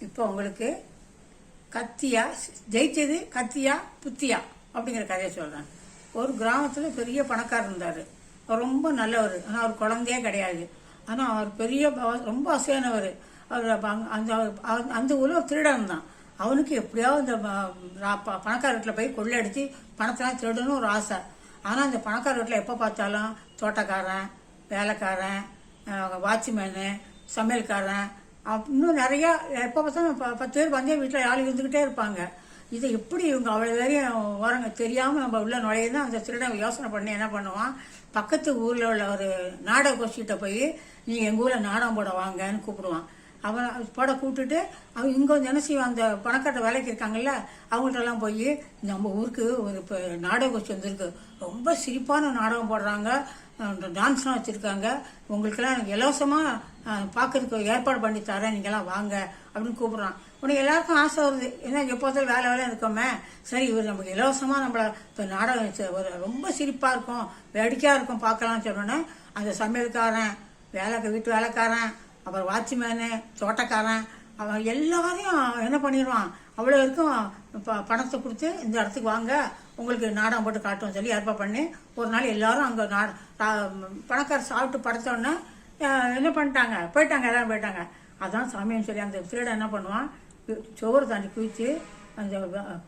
இப்போ உங்களுக்கு கத்தியா ஜெயிச்சது கத்தியா புத்தியா அப்படிங்கிற கதையை சொல்கிறேன் ஒரு கிராமத்தில் பெரிய பணக்காரர் இருந்தார். அவர் ரொம்ப நல்லவர். ஆனால் அவர் குழந்தையே கிடையாது. ஆனால் அவர் பெரிய ரொம்ப அசையானவர். அவர் அந்த அந்த ஊரில் திருடன் தான். அவனுக்கு எப்படியாவது இந்த ப- பணக்கார வீட்டில் போய் கொள்ளையடித்து பணத்தெல்லாம் திருடணும் ஒரு ஆசை. ஆனால் அந்த பணக்கார வீட்டில் எப்போ பார்த்தாலும் தோட்டக்காரன் வேலைக்காரன் வாட்ச்மேனு சமையல்காரன் இன்னும் நிறையா எப்போ பார்த்தாலும் ப- பத்து பேர் வந்தே வீட்டில் ஆள் இருந்துக்கிட்டே இருப்பாங்க. இதை எப்படி இவங்க அவ்வளோ வரையும் வரங்க தெரியாமல் நம்ம உள்ளே நுழையுதுன்னா அந்த திருடன் யோசனை பண்ணி என்ன பண்ணுவான்? பக்கத்து ஊரில் உள்ள ஒரு நாடக கோஷ்டிகிட்ட போய் நீ எங்கள் ஊரில் நாடகம் போட வாங்கன்னு கூப்பிடுவான். அவன் போட கூப்பிட்டுட்டு அவன் இங்கே வந்து என்ன செய்வான்? அந்த பணக்காட்ட வேலைக்கு இருக்காங்கல்ல அவங்கள்ட்டெல்லாம் போய் நம்ம ஊருக்கு ஒரு இப்போ நாடக கோஷ்டி வந்திருக்கு. ரொம்ப சிரிப்பான நாடகம் போடுறாங்க. டான்ஸ்லாம் வச்சுருக்காங்க. உங்களுக்கெல்லாம் எனக்கு இலவசமாக பார்க்கறதுக்கு ஏற்பாடு பண்ணி தரேன். நீங்களாம் வாங்க அப்படின்னு கூப்பிட்றான். உனக்கு எல்லாருக்கும் ஆசை வருது. ஏன்னா எப்போதும் வேலை வேலை இருக்கோமே. சரி இவர் நமக்கு இலவசமாக நம்மளை இப்போ நாடகம் ஒரு ரொம்ப சிரிப்பாக இருக்கும். வேடிக்கையாக இருக்கும் பார்க்கலாம்னு சொன்னோன்னே அந்த சமையல்காரன் வேலை வீட்டு வேலைக்காரன் அப்புறம் வாட்ச்மேனு தோட்டக்காரன் அவன் எல்லாரையும் என்ன பண்ணிடுவான்? அவ்வளோ இருக்கும். ப- பணத்தை கொடுத்து இந்த இடத்துக்கு வாங்க. உங்களுக்கு நாடகம் போட்டு காட்டுவோம் சொல்லி ஏற்பாடு பண்ணி ஒரு நாள் எல்லாரும் அங்கே நா ரா- பணக்காரர் சாப்பிட்டு படுத்தோடனே என்ன பண்ணிட்டாங்க? போயிட்டாங்க எல்லாரும் போயிட்டாங்க. அதான் சாமின்னு சொல்லி அந்த திருடன் என்ன பண்ணுவான்? சோறு தாண்டி குவித்து அந்த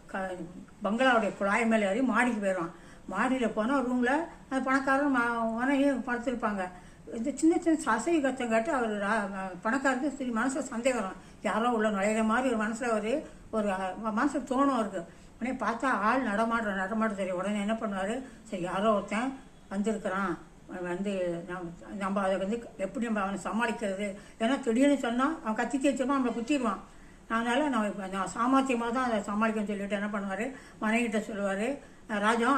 க- பங்களாவுடைய குழாய் மேலே ஏறி மாடிக்கு போயிடுவான். மாடியில் போனால் ரூமில் அந்த பணக்காரரும் மனைவியும் படுத்திருப்பாங்க. இந்த சின்ன சின்ன சசை கேட்டு அவர் பணக்காரருக்கு சரி மனசில் சந்தேகம் வரும். யாரோ உள்ள நுழையிற மாதிரி ஒரு மனசில் ஒரு ஒரு மனசில் தோணும் இருக்கு. உடனே பார்த்தா ஆள் நடமாடுற நடமாட தெரியும். உடனே என்ன பண்ணுவார்? சரி யாரோ ஒருத்தன் வந்திருக்கிறான். வந்து நம்ம நம்ம அதை வந்து எப்படி நம்ம அவனை சமாளிக்கிறது? ஏன்னா திடீர்னு சொன்னால் அவன் கத்தி தேய்ச்சோமா நம்மளை குத்திடுவான். அதனால் நான் இப்போ நான் சாமர்த்தியமாக தான் அதை சமாளிக்கணும்னு சொல்லிட்டு என்ன பண்ணுவார்? மனைவிட்ட சொல்லுவார் ராஜா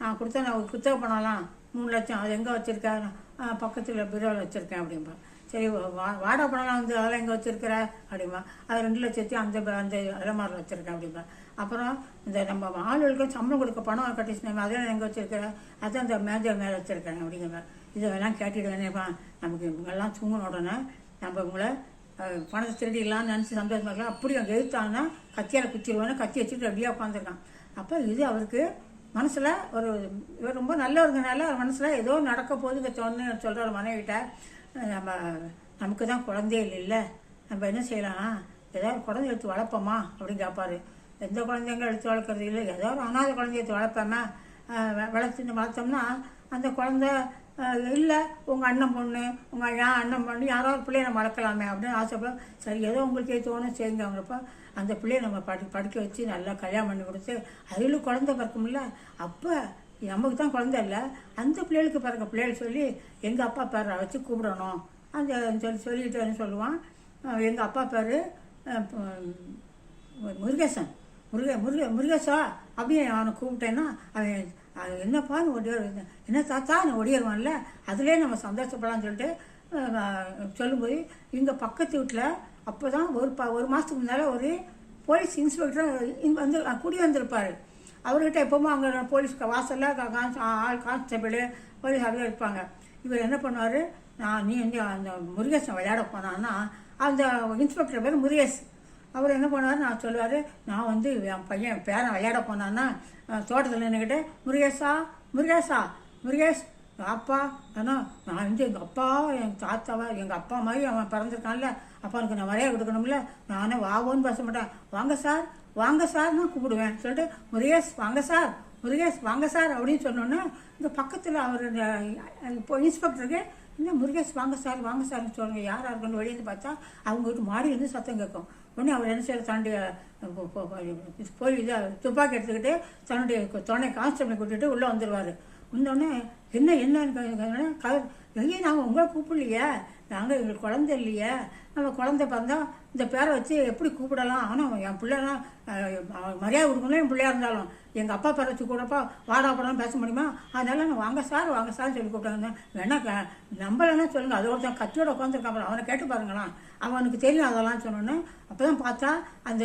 நான் கொடுத்தா நான் ஒரு குத்தகை பண்ணலாம். மூணு லட்சம். அது எங்கே வச்சுருக்கேன் பக்கத்தில் பீரோவில் வச்சுருக்கேன் அப்படிம்பா. சரி வா- வாடகை பணம்லாம் வந்து அதெல்லாம் எங்கே வச்சுருக்கிற? அப்படிம்பா. அது ரெண்டு லட்சத்தையும் அந்த அந்த அலமாரில் வச்சுருக்கேன் அப்படிம்பா. அப்புறம் இந்த நம்ம ஆளுகளுக்கு சம்பளம் கொடுக்க பணம் கட்டிச்சுனேன் அதெல்லாம் எங்கே வச்சுருக்கிற? அதான் அந்த மேஜர் மேலே வச்சுருக்கேன் அப்படிங்கிற இதெல்லாம் கேட்டுடுவேனேப்பா. நமக்கு இவங்கெல்லாம் தூங்கின உடனே நம்ம இவங்களை பணத்தை திருடிடலாம்னு நினச்சி சந்தோஷமாக இருக்கலாம். அப்படி அவங்க எழுத்தாங்கன்னா கத்தியால் குத்திடுவானு கத்தி வச்சுட்டு ரெடியாக உட்காந்துருக்கான் அப்போ இது அவருக்கு மனசில் ஒரு இவர் ரொம்ப நல்லவருங்கனால அவர் மனசில் ஏதோ நடக்க போகுதுங்க சொன்னு சொல்கிற மனைவிட்ட நம்ம நமக்கு தான் குழந்தைகள் இல்லை. நம்ம என்ன செய்யலாம் ஏதாவது குழந்தை எடுத்து வளர்ப்போமா அப்படின்னு கேட்பார் எந்த குழந்தைங்க எடுத்து வளர்க்குறது இல்லை. ஏதோ ஒரு அனாதை குழந்தைய எடுத்து வளர்ப்போமா வ- வளர்த்து வளர்த்தோம்னா அந்த குழந்தை இல்லை உங்கள் அண்ணன் பொண்ணு உங்கள் என் அண்ணன் பொண்ணு யாராவது ஒரு பிள்ளைய நம்ம வளர்க்கலாமே அப்படின்னு ஆசைப்பட சரி ஏதோ உங்களுக்கே தோணும் செய்யுங்க அவங்களப்ப அந்த பிள்ளைய நம்ம படி படிக்க வச்சு நல்லா கல்யாணம் பண்ணி கொடுத்து அதிலும் குழந்த பிறக்கும்ல அப்போ நமக்கு தான் குழந்தை இல்லை அந்த பிள்ளைகளுக்கு பிறக்க பிள்ளைகள் சொல்லி எங்கள் அப்பா பேரை வச்சு கூப்பிடணும். அந்த சொல்லி சொல்லிட்டு சொல்லுவான். எங்கள் அப்பா பேர் முருகேசன். முருக முருக முருகேசா அப்படின்னு அவனை கூப்பிட்டேன்னா அவன் அது என்னப்பான்னு ஒடியார் என்ன தாத்தா நான் ஒடியாருவான்ல அதுலேயே நம்ம சந்தோஷப்படலாம்னு சொல்லிட்டு சொல்லும் சொல்லும்போது இங்கே பக்கத்து வீட்டில் அப்போ தான் ஒரு ப ஒரு மாதத்துக்கு முன்னால் ஒரு போலீஸ் இன்ஸ்பெக்டர் வந்து கூடி வந்திருப்பார். அவர்கிட்ட எப்போவுமே அங்கே போலீஸ் வாசலில் ஆள் கான்ஸ்டபிள் போலீஸ் அப்படியே இருப்பாங்க. இவர் என்ன பண்ணுவார்? நான் நீ வந்து அந்த முருகேசன் விளையாட போனான்னா அந்த இன்ஸ்பெக்டர் பேர் முருகேஷ் அவர் என்ன பண்ணுவார்? நான் சொல்லுவார் நான் வந்து என் பையன் பேரன் விளையாட போனான்னா தோட்டத்தில் நின்றுக்கிட்டு முருகேஷா முருகேஷா முருகேஷ் அப்பா ஆனால் நான் வந்து எங்கள் அப்பா எங்கள் தாத்தாவா எங்கள் அப்பா மாதிரி அவன் பிறந்திருக்கான்ல அப்பாவுக்கு நான் வரைய கொடுக்கணும்ல நானே வாவோன்னு பேச மாட்டேன். வாங்க சார் வாங்க சார் நான் கூப்பிடுவேன். சொல்லிட்டு முருகேஷ் வாங்க சார் முருகேஷ் வாங்க சார் அப்படின்னு சொன்னோன்னே இந்த பக்கத்தில் அவர் இப்போ இன்ஸ்பெக்டருக்கு என்ன முருகேஷ் வாங்க சார் வாங்க சார்னு சொல்லுங்க யாராக இருக்குன்னு வெளியே பார்த்தா அவங்க வீட்டு மாடியிலேருந்து சத்தம் கேட்கும். உடனே அவர் என்ன செய்யற? தன்னுடைய போய் இதை துப்பாக்கி எடுத்துக்கிட்டு தன்னுடைய துணை கான்ஸ்டபிளை கூட்டிட்டு உள்ளே வந்துடுவார் வந்தோடனே என்ன என்னன்னு கையே நாங்கள் உங்களை கூப்பிடலையே. நாங்கள் எங்களுக்கு குழந்தை இல்லையே. நம்ம குழந்தை பிறந்தா இந்த பேரை வச்சு எப்படி கூப்பிடலாம்? ஆனால் என் பிள்ளைலாம் மரியாதை கொடுக்கணும் என் பிள்ளையா இருந்தாலும். எங்கள் அப்பா பேரை வச்சு கூடப்பா வாடா படம் பேச முடியுமா? அதனால நான் வாங்க சார் வாங்க சார் சொல்லி கூப்பிட்டாங்க வேணா க- நம்பலைன்னா சொல்லுங்கள் அது ஒருத்தன் கத்தியோட உட்காந்துருக்கான் அவனை கேட்டு பாருங்களாம் அவனுக்கு தெரியும் அதெல்லாம் சொன்னோன்னு. அப்போ தான் பார்த்தா அந்த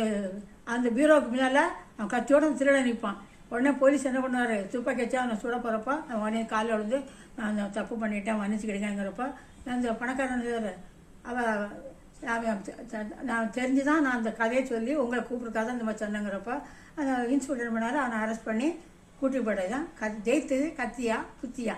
அந்த பீரோவுக்கு முன்னால் அவன் கத்தியோட திருட நிற்பான். உடனே போலீஸ் என்ன பண்ணுவார்? துப்பாக்கி வச்சா அவனை சுட போகிறப்ப அவன் உடனே காலில் விழுந்து நான் அந்த தப்பு பண்ணிட்டேன் மன்னிச்சுக்கிடுங்கிறப்ப அந்த பணக்காரன் அவள் நான் தெரிஞ்சு தான் நான் அந்த கதையை சொல்லி உங்களை கூப்பிட்றக்காக இந்த மாதிரி சொன்னங்கிறப்ப அந்த இன்ஸ்பெக்டர் பண்ணார். அவனை அரெஸ்ட் பண்ணி கூட்டி போட்டது தான் க ஜெயித்தது கத்தியா புத்தியா